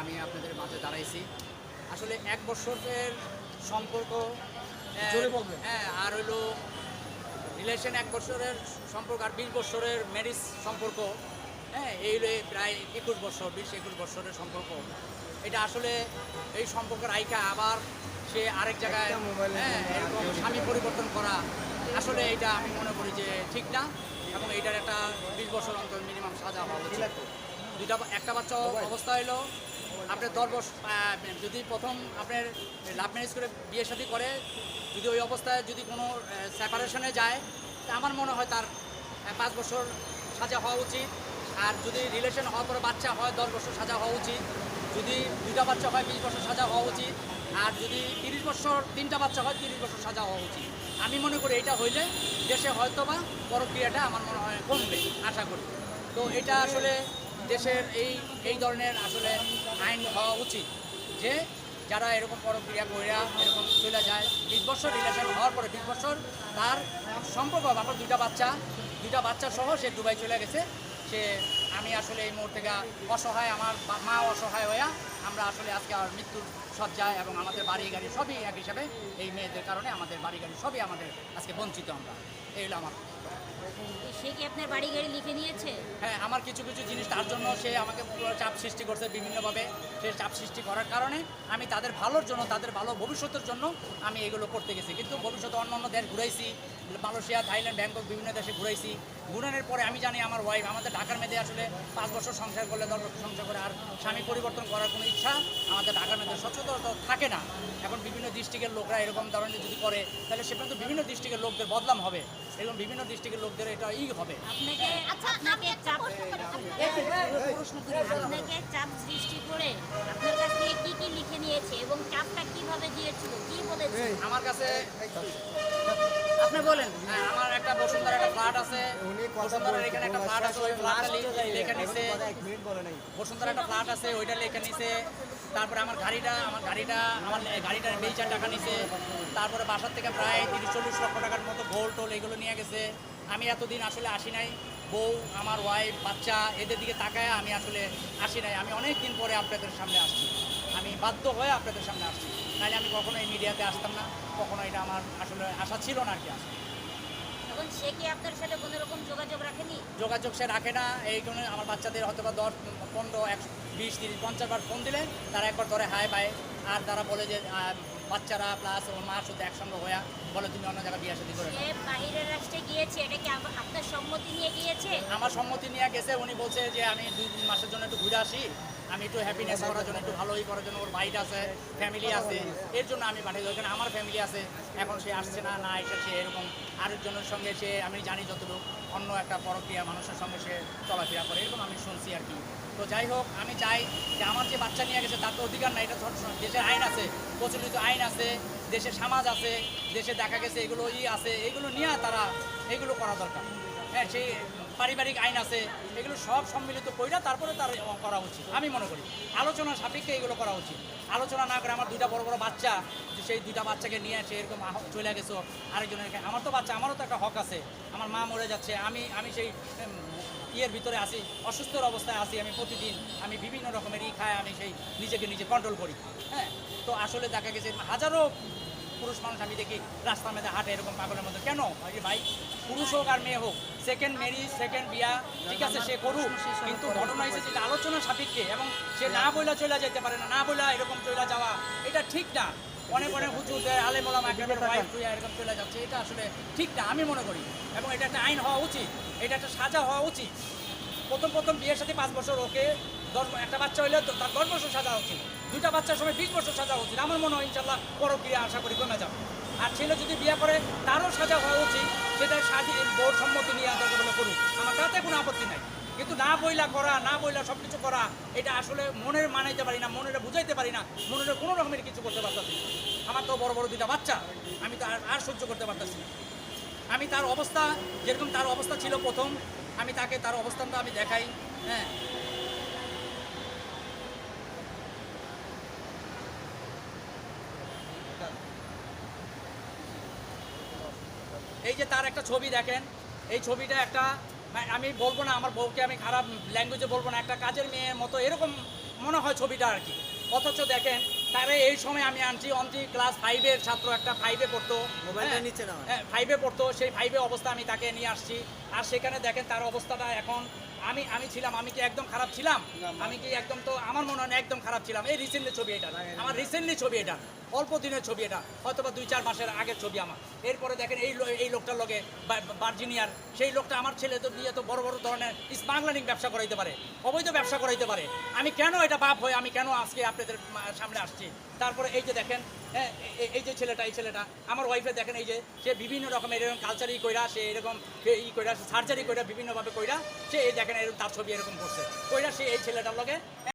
আমি আপনাদের মাঝে দাঁড়াইছি। আসলে এক বছরের সম্পর্ক। হ্যাঁ আর হইল রিলেশন এক বছরের সম্পর্ক আর বিশ বছরের ম্যারিজ সম্পর্ক হ্যাঁ এই প্রায় একুশ বছর বিশ একুশ বছরের সম্পর্ক। এটা আসলে এই সম্পর্কের আইকা আবার সে আরেক জায়গায় হ্যাঁ এরকম স্বামী পরিবর্তন করা আসলে এটা আমি মনে করি যে ঠিক না এবং এইটার একটা বিশ বছর অন্তর মিনিমাম সাজা হওয়া উচিত। দুইটা একটা বাচ্চা অবস্থা হলো আপনার দশ বছর যদি প্রথম আপনার লাভ ম্যারেজ করে বিয়ে শাদী করে, যদি ওই অবস্থায় যদি কোনো সেপারেশনে যায়, তা আমার মনে হয় তার পাঁচ বছর সাজা হওয়া উচিত। আর যদি রিলেশন হওয়ার পরে বাচ্চা হয়, দশ বছর সাজা হওয়া উচিত। যদি দুইটা বাচ্চা হয়, বিশ বছর সাজা হওয়া উচিত। আর যদি তিরিশ বছর তিনটা বাচ্চা হয়, তিরিশ বছর সাজা হওয়া উচিত। আমি মনে করি এটা হইলে দেশে হয়তো বা পরক্রিয়াটা আমার মনে হয় কমবে, আশা করি। তো এটা আসলে দেশের এই এই ধরনের আসলে আইন হওয়া উচিত যে যারা এরকম পরক্রিয়া কইরা এরকম চলে যায় বিশ বছর রিলেশন হওয়ার পরে বিশ বছর তার সম্পর্ক আমার দুইটা বাচ্চা দুইটা বাচ্চা সহ সে দুবাই চলে গেছে। সে, আমি আসলে এই মুহূর্তে অসহায়, আমার মা অসহায় হইয়া আমরা আসলে আজকে আর মৃত্যুর সজ্জায় এবং আমাদের বাড়ি গাড়ি সবই এক হিসাবে এই মেয়েদের কারণে আমাদের বাড়ি গাড়ি সবই আমাদের আজকে বঞ্চিত আমরা। এই হলো আমার সে কি আপনার বাড়ি গাড়ি লিখে নিয়েছে? হ্যাঁ আমার কিছু কিছু জিনিস তার জন্য সে আমাকে চাপ সৃষ্টি করছে বিভিন্নভাবে। সে চাপ সৃষ্টি করার কারণে আমি তাদের ভালোর জন্য, তাদের ভালো ভবিষ্যতের জন্য আমি এগুলো করতে গেছি। কিন্তু ভবিষ্যতে অন্য অন্য দেশ ঘুরাইছি মালয়েশিয়া থাইল্যান্ড ব্যাংকক বিভিন্ন দেশে ঘুরেছি ঘুরানোর পরে আমি জানি আমার ওয়াইফ আমাদের ঢাকার মেয়েদে আসলে পাঁচ বছর সংসার করলে দশ বছর সংসার করে আর স্বামী পরিবর্তন করার কোনো ইচ্ছা আমাদের ঢাকার মেয়েদের সচেতনতা থাকে না। এখন বিভিন্ন ডিস্ট্রিক্টের লোকরা এরকম ধরনের যদি করে তাহলে সেখানে তো বিভিন্ন ডিস্ট্রিক্টের লোকদের বদলাম হবে। এরকম বিভিন্ন ডিস্ট্রিক্টের লোকদের এটা ই হবে। আপনাকে আপনাকে চাপ আপনাকে চাপ সৃষ্টি করে আপনার কাছ থেকে কি কি লিখে নিয়েছে এবং চাপটা কীভাবে দিয়েছিল কি বলেছে? আমার কাছে আপনি বলেন। হ্যাঁ, আমার একটা বসুন্ধরা একটা ফ্ল্যাট আছে। উনি কথা বসুন্ধরার এখানে একটা ফ্ল্যাট আছে ওই ফ্ল্যাটটা লেখা নিছে। এক মিনিট বলে নাই। বসুন্ধরা একটা ফ্ল্যাট আছে ওইটা লেখা নিছে। তারপরে আমার গাড়িটা আমার গাড়িটা আমার গাড়িটার বেচার টাকা নিছে। তারপরে বাসার থেকে প্রায় তিরিশ চল্লিশ লক্ষ টাকার মতো গোল টোল এগুলো নিয়ে গেছে। আমি এতদিন আসলে আসি নাই। বউ আমার ওয়াইফ বাচ্চা এদের দিকে তাকায় আমি আসলে আসি নাই। আমি অনেক দিন পরে আপনাদের সামনে আসছি। আমি বাধ্য হয়ে আপনাদের সামনে আসছি। নাহলে আমি কখনো এই মিডিয়াতে আসতাম না। কখনো এটা আমার আসলে আশা ছিল না আর কি আসলে এখন সে কি আপনার সাথে কোনো রকম যোগাযোগ রাখেনি? যোগাযোগ সে রাখে না। এই কারণে আমার বাচ্চাদের হয়তো বা দশ পনেরো একশো বিশ তিরিশ পঞ্চাশ বার ফোন দিলে তারা একবার ধরে হায় পায় আর তারা বলে যে বাচ্চারা প্লাস ওর মা শুধু একসঙ্গে হইয়া বলে তুমি অন্য জায়গায় বিয়ে শাদী করে। বাইরের রাষ্ট্রে গিয়েছে এটা কি আপনার সম্মতি নিয়ে গিয়েছে? আমার সম্মতি নিয়ে গেছে। উনি বলছে যে আমি দুই তিন মাসের জন্য একটু ঘুরে আসি। আমি একটু হ্যাপিনেস করার জন্য একটু ভালোই করার জন্য ওর বাইট আছে ফ্যামিলি আছে। এর জন্য আমি পাঠাই ওখানে আমার ফ্যামিলি আছে। এখন সে আসছে না না এসে সে এরকম আরেকজনের সঙ্গে সে, আমি জানি যতটুকু, অন্য একটা পরক্রিয়া মানুষের সঙ্গে সে চলাফেরা করে, এরকম আমি শুনছি আর কি। তো যাই হোক, আমি চাই যে আমার যে বাচ্চা নিয়ে গেছে তার তো অধিকার নাই, এটা দেশের আইন আছে, প্রচলিত আইন আছে দেশে সমাজ আছে, দেশে দেখা গেছে, এগুলো ই আছে, এগুলো নিয়ে তারা এগুলো করা দরকার। হ্যাঁ সেই পারিবারিক আইন আছে, এগুলো সব সম্মিলিত কইরা তারপরে তার করা উচিত। আমি মনে করি, আলোচনা সাপেক্ষে এগুলো করা উচিত। আলোচনা না করে আমার দুইটা বড় বড় বাচ্চা সেই দুইটা বাচ্চাকে নিয়ে সে এরকম চলে গেছো, আরেকজনের আমার তো বাচ্চা, আমারও তো একটা হক আছে। আমার মা মরে যাচ্ছে, আমি আমি সেই ইয়ের ভিতরে আসি অসুস্থর অবস্থায় আসি আমি প্রতিদিন, আমি বিভিন্ন রকমের ই খায় আমি সেই নিজেকে নিজে কন্ট্রোল করি। হ্যাঁ তো আসলে দেখা গেছে, হাজারো পুরুষ মানুষ আমি দেখি রাস্তার মধ্যে হাঁটে এরকম পাগলের মধ্যে কেন? ভাই পুরুষ হোক আর মেয়ে হোক সেকেন্ড ম্যারিজ সেকেন্ড বিয়া ঠিক আছে সে করুক কিন্তু ঘটনা হয়েছে যেটা আলোচনা সাপেক্ষে এবং সে না বইলা চলে যেতে পারে না না বইলা এরকম চলে যাওয়া এটা ঠিক না। অনেক অনেক হুজুরদের আলে মোলাম টুইয়া এরকম চলে যাচ্ছে এটা আসলে ঠিক না আমি মনে করি এবং এটা একটা আইন হওয়া উচিত এটা একটা সাজা হওয়া উচিত। প্রথম প্রথম বিয়ের সাথে পাঁচ বছর ওকে দশ একটা বাচ্চা হইলে তার দশ বছর সাজা উচিত। দুইটা বাচ্চার সময় বিশ বছর সাজা উচিত। আমার মনে হয় ইনশাল্লাহ পরক্রিয়া আশা করি কমে যাবে। আর ছেলে যদি বিয়ে করে, তারও সাজা হওয়া উচিত। সেটা সাজি বউর সম্মতি নিয়ে আদর বলে করুক। আমার তাতে কোনো আপত্তি নাই। কিন্তু না বইলা করা, না বইলা সব কিছু করা, এটা আসলে মনের মানাইতে পারি না, মনের বুঝাইতে পারি না, মনের কোনো রকমের কিছু করতে পারতাছি। আমার তো বড় বড় দুইটা বাচ্চা, আমি তো আর আর সহ্য করতে পারতাছি না। আমি তার অবস্থা, যেরকম তার অবস্থা ছিল প্রথম, আমি তাকে তার অবস্থানটা আমি দেখাই হ্যাঁ। এই যে তার একটা ছবি দেখেন এই ছবিটা একটা আমি বলব না আমার বউকে আমি খারাপ ল্যাঙ্গুয়েজে বলব না একটা কাজের মেয়ের মতো এরকম মনে হয় ছবিটা আর কি অথচ দেখেন তারে এই সময় আমি আনছি অন্তি ক্লাস ফাইভের ছাত্র একটা ফাইভে পড়তো মোবাইলটা হ্যাঁ। হ্যাঁ, ফাইভে পড়তো সেই ফাইভে অবস্থা আমি তাকে নিয়ে আসছি আর সেখানে দেখেন তার অবস্থাটা এখন আমি আমি ছিলাম আমি কি একদম খারাপ ছিলাম? আমি কি একদম তো আমার মনে হয় একদম খারাপ ছিলাম। এই রিসেন্টলি ছবি এটা। আমার রিসেন্টলি ছবি এটা। অল্প দিনের ছবি এটা। হয়তো বা দুই চার মাসের আগের ছবি আমার। এরপরে দেখেন এই এই লোকটার লগে ভার্জিনিয়ার সেই লোকটা আমার ছেলে তো নিয়ে তো বড় বড় ধরনের স্মাগলারিং ব্যবসা করাইতে পারে। অবৈধ ব্যবসা করাইতে পারে। আমি কেন এটা বাপ হয়ে আমি কেন আজকে আপনাদের সামনে আসছি? তারপরে এই যে দেখেন হ্যাঁ, এই যে ছেলেটা এই ছেলেটা আমার ওয়াইফে দেখেন এই যে সে বিভিন্ন রকমের এরকম কালচারই কইরা সে এরকম ই কইরা সার্জারি কইরা, বিভিন্নভাবে কইরা, সে এই দেখেন এরকম তার ছবি এরকম করছে। কইরা সে এই ছেলেটার লগে